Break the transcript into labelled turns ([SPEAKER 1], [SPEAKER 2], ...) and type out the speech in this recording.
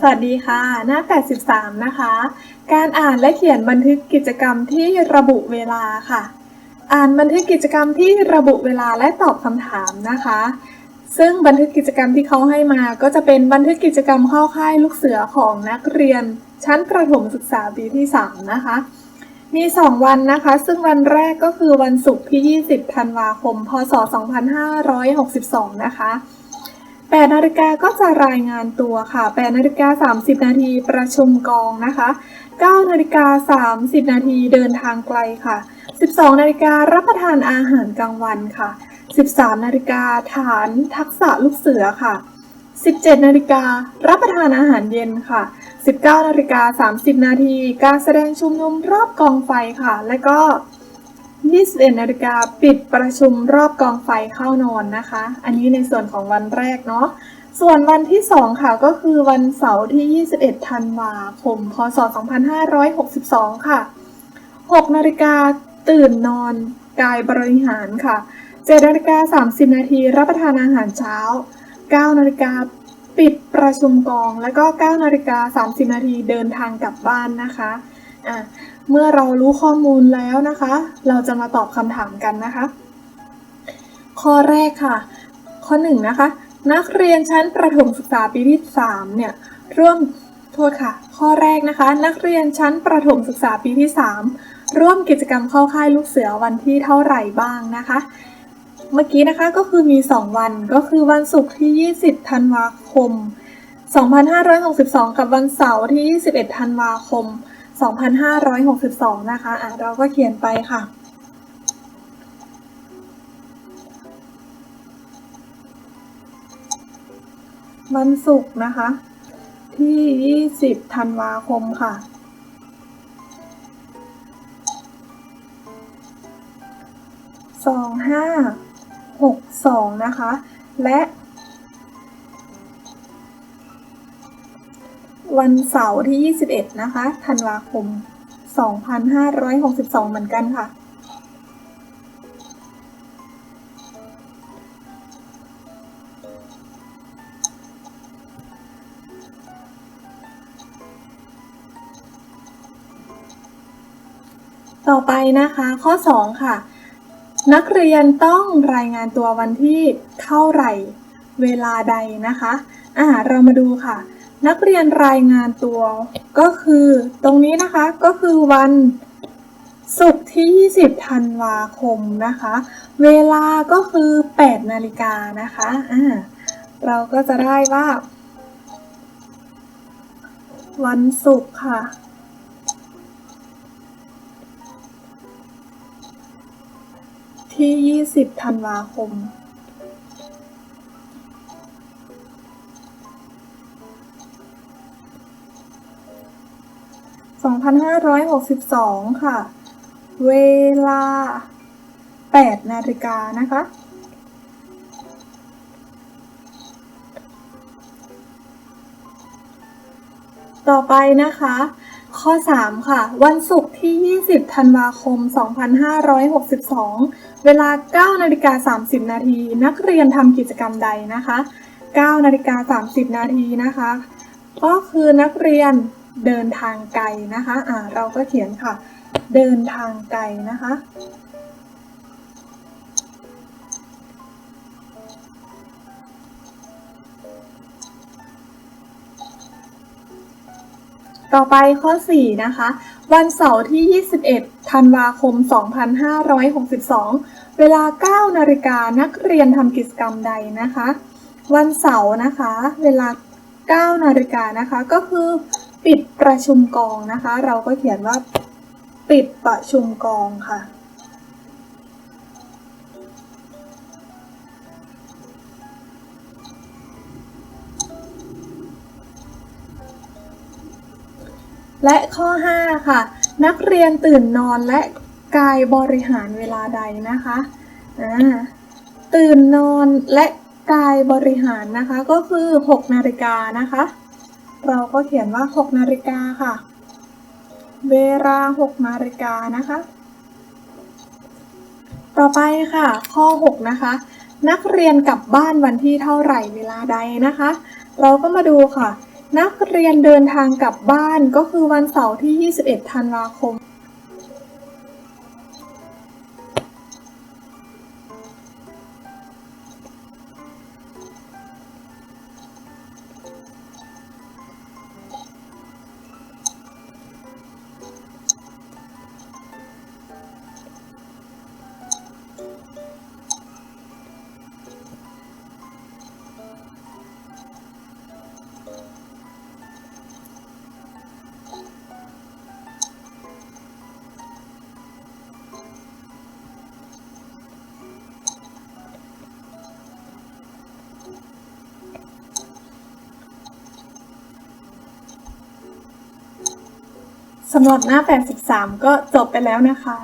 [SPEAKER 1] สวัสดีค่ะ หน้า 83 นะคะ การอ่านและเขียนบันทึกกิจกรรมที่ระบุเวลาค่ะ อ่านบันทึกกิจกรรมที่ระบุเวลาและตอบคำถามนะคะ ซึ่งบันทึกกิจกรรมที่เขาให้มาก็จะเป็นบันทึกกิจกรรมเข้าค่ายลูกเสือของนักเรียน ชั้นประถมศึกษาปีที่ 3 นะคะ มี 2 วันนะคะ ซึ่งวันแรกก็คือวันศุกร์ที่ 20 ธันวาคม พศ 2562 นะคะ 8นาฬิกาก็จะรายงานตัวค่ะ8นาฬิกา30 นาทีประชุมกองนะคะ9นาฬิกา30 นาทีเดินทางไกลค่ะ 12นาฬิการับประทานอาหารกลางวันค่ะ 13นาฬิกาฐานทักษะลูกเสือค่ะ 17นาฬิการับประทานอาหารเย็นค่ะ 19นาฬิกา30 นาทีการแสดงชุมนุมรอบกองไฟค่ะ และก็ 21นาฬิกาปิดประชุมรอบกองไฟเข้านอนนะคะ อันนี้ในส่วนของวันแรกเนาะ ส่วนวันที่ 2 ค่ะก็คือวันเสาร์ที่ 21 ธันวาคม พศ 2562 ค่ะ 6นาฬิกาตื่นนอนกายบริหารค่ะ 7นาฬิกา 30 นาทีรับประทานอาหารเช้า 9นาฬิกาปิดประชุมกอง แล้วก็ 9นาฬิกา 30 นาทีเดินทางกลับบ้านนะคะอะ เมื่อเรารู้ข้อมูลแล้วนะคะ เราจะมาตอบคำถามกันนะคะ ข้อแรกค่ะ ข้อหนึ่งนะคะ นักเรียนชั้นประถมศึกษาปีที่ 3 เนี่ยร่วมโทษค่ะ ข้อแรกนะคะ นักเรียนชั้นประถมศึกษาปีที่ 3 ร่วมกิจกรรมเข้าค่ายลูกเสือวันที่เท่าไหร่บ้างนะคะ เมื่อกี้นะคะก็คือมี 2 วันก็คือวันศุกร์ที่ 20 ธันวาคม 2562 กับวันเสาร์ที่ 21 ธันวาคม 2562 นะคะ อะ เราก็เขียนไปค่ะวันศุกร์นะคะ ที่ 20 ธันวาคมค่ะ สองห้าหกสองนะคะ และ วันเสาร์ที่ 21 นะคะ ธันวาคม 2562 เหมือนกันค่ะ ต่อไปนะคะ ข้อ 2 ค่ะ นักเรียนต้องรายงานตัววันที่เท่าไหร่เวลาใดนะคะ อ่า เรามาดูค่ะ นักเรียนรายงานตัว ก็คือตรงนี้นะคะก็คือวันศุกร์ที่ 20 ธันวาคมนะคะ เวลาก็คือ 8 นาฬิกานะคะอ่าเราก็จะได้ว่า วันศุกร์ค่ะ ที่ 20 ธันวาคม 2562 ค่ะ เวลา 8 นาฬิกานะคะ ต่อไปนะคะ ข้อ 3 ค่ะ วันศุกร์ที่ 20 ธันวาคม 2562 เวลา 9 นาฬิกา 30 นาที นักเรียนทำกิจกรรมใดนะคะ 9 นาฬิกา 30 นาทีนะคะ ก็คือนักเรียน เดินทางไกลนะคะอ่าเราก็เขียนค่ะ เดินทางไกลนะคะ ต่อไปข้อ 4 นะคะ วันเสาร์ที่ 21 ธันวาคม 2562 เวลา 9 นาฬิกานักเรียนทำกิจกรรมใดนะคะ วันเสาร์นะคะ เวลา 9 นาฬิกานะคะ ก็คือ ปิดประชุมกองนะคะ เราก็เขียนว่า ปิดประชุมกองค่ะ และข้อ 5 ค่ะ นักเรียนตื่นนอนและกายบริหารเวลาใดนะคะตื่นนอนและกายบริหารนะคะก็คือ 6 นาฬิกานะคะ เราก็เขียนว่า 6 นาฬิกาค่ะ เวลา 6 นาฬิกานะคะ ต่อไปค่ะ ข้อ 6 นะคะ นักเรียนกลับบ้านวันที่เท่าไหร่เวลาใดนะคะ เราก็มาดูค่ะ นักเรียนเดินทางกลับบ้านก็คือวันเสาร์ที่ 21 ธันวาคม สำหรับหน้า 83 ก็จบไปแล้วนะคะ